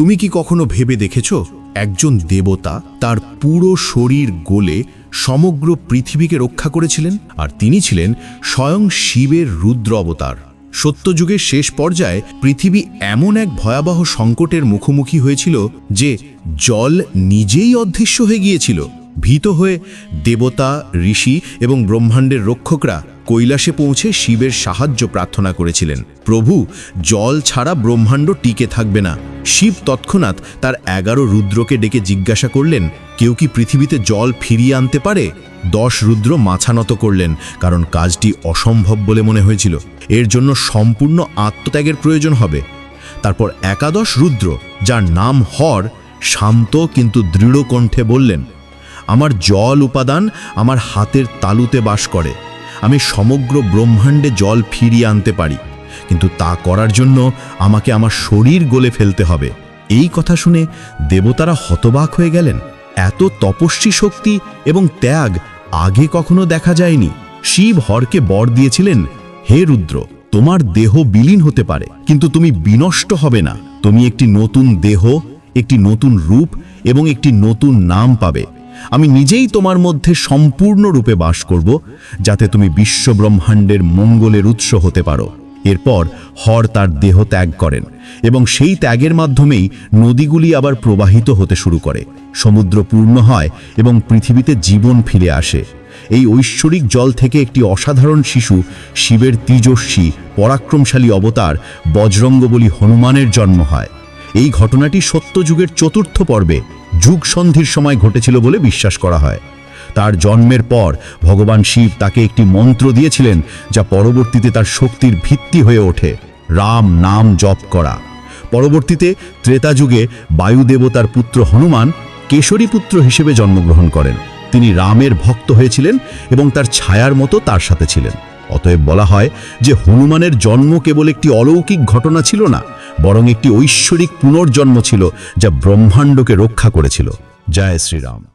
তুমি কি কখনো ভেবে দেখেছ, একজন দেবতা তার পুরো শরীর গোলে সমগ্র পৃথিবীকে রক্ষা করেছিলেন? আর তিনি ছিলেন স্বয়ং শিবের রুদ্র অবতার। সত্যযুগের শেষ পর্যায়ে পৃথিবী এমন এক ভয়াবহ সংকটের মুখোমুখি হয়েছিল যে জল নিজেই অদৃশ্য হয়ে গিয়েছিল। ভীত হয়ে দেবতা, ঋষি এবং ব্রহ্মাণ্ডের রক্ষকরা কৈলাসে পৌঁছে শিবের সাহায্য প্রার্থনা করেছিলেন। প্রভু, জল ছাড়া ব্রহ্মাণ্ড টিকে থাকবে না। শিব তৎক্ষণাৎ তার এগারো রুদ্রকে ডেকে জিজ্ঞাসা করলেন, কেউ কি পৃথিবীতে জল ফিরিয়ে আনতে পারে? দশ রুদ্র মাছানত করলেন, কারণ কাজটি অসম্ভব বলে মনে হয়েছিল। এর জন্য সম্পূর্ণ আত্মত্যাগের প্রয়োজন হবে। তারপর একাদশ রুদ্র, যার নাম হর, শান্ত কিন্তু দৃঢ় কণ্ঠে বললেন আমার জল উপাদান আমার হাতের তালুতে বাস করে। আমি সমগ্র ব্রহ্মাণ্ডে জল ফিরিয়ে আনতে পারি। কিন্তু তা করার জন্য আমাকে আমার শরীর গলে ফেলতে হবে। এই কথা শুনে দেবতারা হতবাক হয়ে গেলেন। এত তপস্বী শক্তি এবং ত্যাগ আগে কখনো দেখা যায়নি। শিব হরকে বর দিয়েছিলেন, হে রুদ্র, তোমার দেহ বিলীন হতে পারে, কিন্তু তুমি বিনষ্ট হবে না। তুমি একটি নতুন দেহ, একটি নতুন রূপ এবং একটি নতুন নাম পাবে। আমি নিজেই তোমার মধ্যে সম্পূর্ণরূপে বাস করব, যাতে তুমি বিশ্ব ব্রহ্মাণ্ডের মঙ্গলের উৎস হতে পারো। এরপর হর তার দেহ ত্যাগ করেন এবং সেই ত্যাগের মাধ্যমেই নদীগুলি আবার প্রবাহিত হতে শুরু করে। সমুদ্র পূর্ণ হয় এবং পৃথিবীতে জীবন ফিরে আসে। এই ঐশ্বরিক জল থেকে একটি অসাধারণ শিশু, শিবের তেজস্বী, পরাক্রমশালী অবতার বজরঙ্গ বলি হনুমানের জন্ম হয়। এই ঘটনাটি সত্যযুগের চতুর্থ পর্বে যুগ সন্ধির সময় ঘটেছিল বলে বিশ্বাস করা হয়। তার জন্মের পর ভগবান শিব তাকে একটি মন্ত্র দিয়েছিলেন যা পরবর্তীতে তার শক্তির ভিত্তি হয়ে ওঠে, রাম নাম জপ করা। পরবর্তীতে ত্রেতা যুগে বায়ুদেবতার পুত্র হনুমান কেশরী পুত্র হিসেবে জন্মগ্রহণ করেন। তিনি রামের ভক্ত হয়েছিলেন এবং তার ছায়ার মতো তার সাথে ছিলেন। অতএব বলা হয় যে হনুমানের জন্ম কেবল একটি অলৌকিক ঘটনা ছিল না বরং একটি ঐশ্বরিক পুনর্জন্ম ছিল যা ব্রহ্মাণ্ডকে রক্ষা করেছিল। জয় শ্রীরাম।